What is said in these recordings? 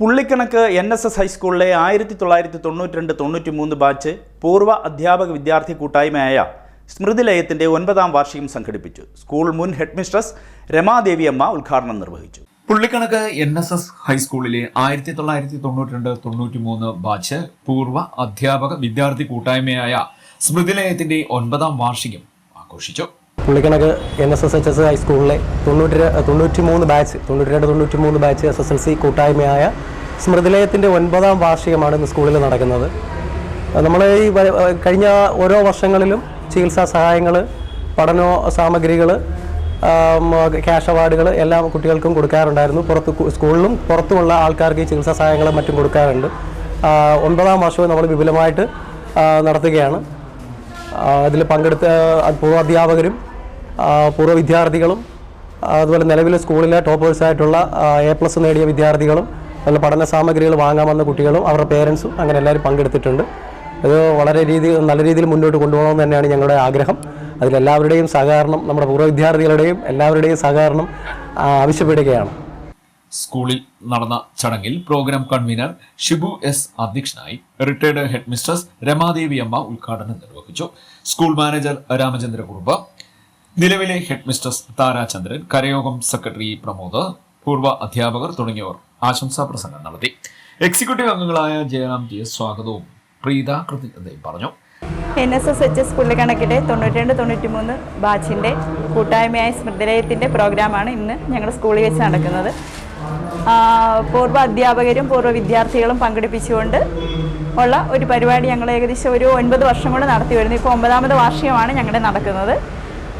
പുള്ളിക്കണക്ക് N S S ഹൈസ്കൂളിലെ ആയിരത്തി തൊള്ളായിരത്തി തൊണ്ണൂറ്റി രണ്ട് തൊണ്ണൂറ്റി മൂന്ന് ബാച്ച് പൂർവ അധ്യാപക വിദ്യാർത്ഥി കൂട്ടായ്മയായ സ്മൃതിലയത്തിന്റെ ഒൻപതാം വാർഷികം സംഘടിപ്പിച്ചു. സ്കൂൾ മുൻ ഹെഡ്മിസ്ട്രസ് രമാദേവി അമ്മ ഉദ്ഘാടനം നിർവഹിച്ചു. പുള്ളിക്കണക്ക് എൻ എസ് എസ് ഹൈസ്കൂളിലെ ആയിരത്തി തൊള്ളായിരത്തി തൊണ്ണൂറ്റി രണ്ട് തൊണ്ണൂറ്റി മൂന്ന് ബാച്ച് പൂർവ അധ്യാപക വിദ്യാർത്ഥി കൂട്ടായ്മയായ സ്മൃതിലയത്തിന്റെ ഒൻപതാം വാർഷികം ആഘോഷിച്ചു. Pullikanakku N S S H S ഹൈസ്കൂളിലെ തൊണ്ണൂറ്റി തൊണ്ണൂറ്റി മൂന്ന് ബാച്ച് തൊണ്ണൂറ്റി രണ്ട് തൊണ്ണൂറ്റി മൂന്ന് batch S S L C കൂട്ടായ്മയായ സ്മൃതിലയത്തിന്റെ ഒൻപതാം വാർഷികമാണ് ഇന്ന് സ്കൂളിൽ നടക്കുന്നത്. നമ്മൾ ഈ കഴിഞ്ഞ ഓരോ വർഷങ്ങളിലും ചികിത്സാ സഹായങ്ങൾ പഠന സാമഗ്രികൾ ക്യാഷ് അവാർഡുകൾ എല്ലാ കുട്ടികൾക്കും കൊടുക്കാറുണ്ടായിരുന്നു. പുറത്ത് സ്കൂളിലും പുറത്തുമുള്ള ആൾക്കാർക്ക് ഈ ചികിത്സാ സഹായങ്ങളും മറ്റും കൊടുക്കാറുണ്ട്. ഒൻപതാം വർഷവും നമ്മൾ വിപുലമായിട്ട് നടത്തുകയാണ്. അതിൽ പങ്കെടുത്ത ആ, പൂർവ വിദ്യാർത്ഥികളും അതുപോലെ നിലവിലെ സ്കൂളിലെ ടോപ്പേഴ്സായിട്ടുള്ള എ പ്ലസ് നേടിയ വിദ്യാർത്ഥികളും നല്ല പഠന സാമഗ്രികൾ വാങ്ങാൻ വന്ന കുട്ടികളും അവരുടെ പേരൻസും അങ്ങനെ എല്ലാവരും പങ്കെടുത്തിട്ടുണ്ട്. ഇത് വളരെ രീതി നല്ല രീതിയിൽ മുന്നോട്ട് കൊണ്ടുപോകണമെന്ന് തന്നെയാണ് ഞങ്ങളുടെ ആഗ്രഹം. അതിലെല്ലാവരുടെയും സഹകരണം നമ്മുടെ പൂർവ വിദ്യാർത്ഥികളുടെയും എല്ലാവരുടെയും സഹകരണം ആവശ്യപ്പെടുകയാണ്. സ്കൂളിൽ നടന്ന ചടങ്ങിൽ പ്രോഗ്രാം കൺവീനർ ഷിബു എസ് അധ്യക്ഷനായി റിട്ടയർഡ് ഹെഡ് മിസ്ട്രസ് രമാദേവി അമ്മ ഉദ്ഘാടനം നിർവഹിച്ചു. സ്കൂൾ മാനേജർ രാമചന്ദ്ര നിലവിലെ ഹെഡ് മിസ്ട്രസ് താരാചന്ദ്രൻ കരയോഗം സെക്രട്ടറി പ്രമോദ് പൂർവ അധ്യാപകർ തുടങ്ങിയവർ ആശംസാ പ്രസംഗം നടത്തി. എക്സിക്യൂട്ടീവ് അംഗങ്ങളായ ജയറാം ടി എസ് സ്വാഗതവും പ്രീത കൃതജ്ഞതയും പറഞ്ഞു. N S S H S പുള്ളിക്കണക്കിന്റെ തൊണ്ണൂറ്റി രണ്ട് തൊണ്ണൂറ്റി മൂന്ന് ബാച്ചിന്റെ കൂട്ടായ്മയായ സ്മൃതിലയത്തിന്റെ പ്രോഗ്രാമാണ് ഇന്ന് ഞങ്ങളുടെ സ്കൂളിൽ വെച്ച് നടക്കുന്നത്. പൂർവ അധ്യാപകരും പൂർവ വിദ്യാർത്ഥികളും പങ്കെടുപ്പിച്ചുകൊണ്ട് ഉള്ള ഒരു പരിപാടി ഞങ്ങൾ ഏകദേശം ഒരു ഒൻപത് വർഷം കൊണ്ട് നടത്തി വരുന്നു ഇപ്പോൾ ഒമ്പതാമത് വാർഷികമാണ് ഞങ്ങളുടെ നടക്കുന്നത്.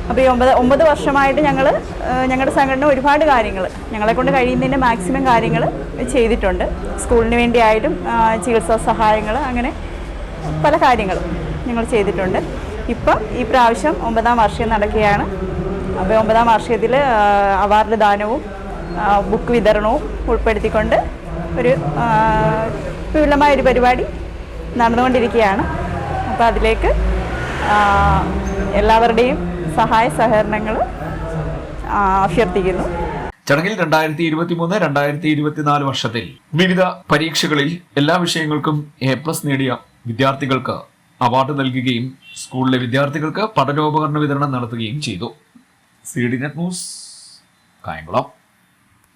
അപ്പോൾ ഈ ഒമ്പത് ഒമ്പത് വർഷമായിട്ട് ഞങ്ങൾ ഞങ്ങളുടെ സംഘടന ഒരുപാട് കാര്യങ്ങൾ ഞങ്ങളെ കൊണ്ട് കഴിയുന്നതിന്റെ മാക്സിമം കാര്യങ്ങൾ ചെയ്തിട്ടുണ്ട്. സ്കൂളിന് വേണ്ടിയായാലും ചികിത്സാ സഹായങ്ങൾ അങ്ങനെ പല കാര്യങ്ങളും ഞങ്ങൾ ചെയ്തിട്ടുണ്ട്. ഇപ്പം ഈ പ്രാവശ്യം ഒമ്പതാം വർഷം നടക്കുകയാണ്. അപ്പോൾ ഒമ്പതാം വാർഷികത്തിൽ അവാർഡ് ദാനവും ബുക്ക് വിതരണവും ഉൾപ്പെടുത്തിക്കൊണ്ട് ഒരു വിപുലമായ ഒരു പരിപാടി നടന്നുകൊണ്ടിരിക്കുകയാണ്. അപ്പോൾ അതിലേക്ക് എല്ലാവരുടെയും സഹായ സഹകരണങ്ങൾ അഭ്യർത്ഥിക്കുന്നു. ചടങ്ങിൽ രണ്ടായിരത്തി ഇരുപത്തി മൂന്ന് രണ്ടായിരത്തി ഇരുപത്തിനാല് വർഷത്തിൽ വിവിധ പരീക്ഷകളിൽ എല്ലാ വിഷയങ്ങൾക്കും എ പ്ലസ് നേടിയ വിദ്യാർത്ഥികൾക്ക് അവാർഡ് നൽകുകയും സ്കൂളിലെ വിദ്യാർത്ഥികൾക്ക് പഠനോപകരണ വിതരണം നടത്തുകയും ചെയ്തു. C D net news Kayamkulam.